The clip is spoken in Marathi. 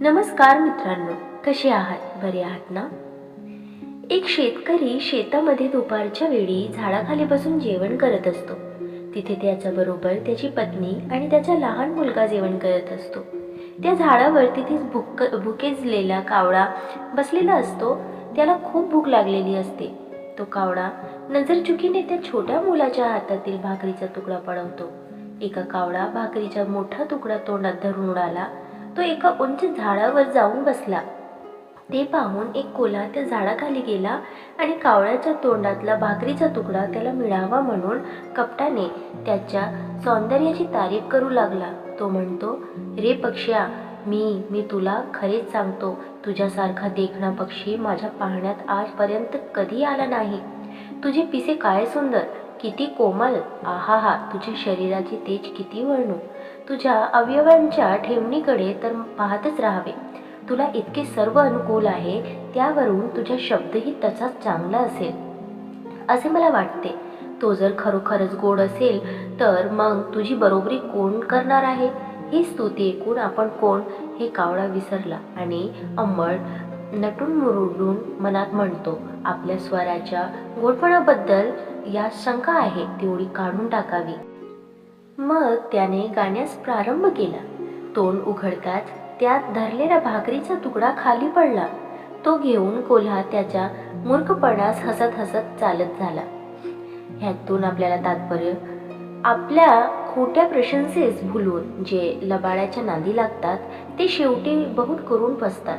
नमस्कार मित्रांनो कसे आहात? बरे आहात ना? एक शेतकरी शेतामध्ये दुपारच्या वेळी झाडाखाली बसून जेवण करत असतो. तिथे त्याच्या बरोबर त्याची पत्नी आणि त्याचा लहान मुलगा जेवण करत असतो. त्या झाडावर तिथेच भुक भुकेजलेला कावळा बसलेला असतो. त्याला खूप भूक लागलेली असते. तो कावळा नजरचुकीने त्या छोट्या मुलाच्या हातातील भाकरीचा तुकडा पडवतो एका कावळा भाकरीचा मोठा तुकडा तोंडात धरून उडाला तो एका उंच झाडावर जाऊन बसला. ते पाहून एक कोला त्या झाडाखाली गेला आणि कावळ्याच्या तोंडातला भाकरीचा तुकडा त्याला मिळावा म्हणून कपटाने त्याच्या सौंदर्याची तारीफ करू लागला. तो म्हणतो रे पक्ष्या मी मी तुला खरेच सांगतो तुझ्यासारखा देखणा पक्षी माझ्या पाहण्यात आजपर्यंत कधी आला नाही. तुझे पिसे काय सुंदर किती कोमल. आहा हा तुझ्या शरीराची तेज किती वर्णू तुझ्या अवयवांच्या ठेवणीकडे तर पाहतच राहावे. तुला इतके सर्व अनुकूल आहे त्यावरून तुझा शब्दही तसाच चांगला असेल. असे मला वाटते. तो जर खरोखरच गोड असेल तर मग तुझी बरोबरी कोण करणार आहे? ही स्तुती ऐकून आपण कोण हे कावळा विसरला आणि अंबळ नटून मुरुडून मनात म्हणतो आपल्या स्वराच्या गोडपणाबद्दल या शंका आहे तेवढी काढून टाकावी. मग त्याने गाण्यास प्रारंभ केला. तोंड उघडताच त्यात धरलेला भाकरीचा तुकडा खाली पडला. तो घेऊन कोल्हा त्याच्या मूर्खपणास हसत हसत चालत झाला. ह्यातून आपल्याला तात्पर्य आपल्या खोट्या प्रशंसेस भुलून जे लबाड्याच्या नादी लागतात ते शेवटी बहुत करून फसतात.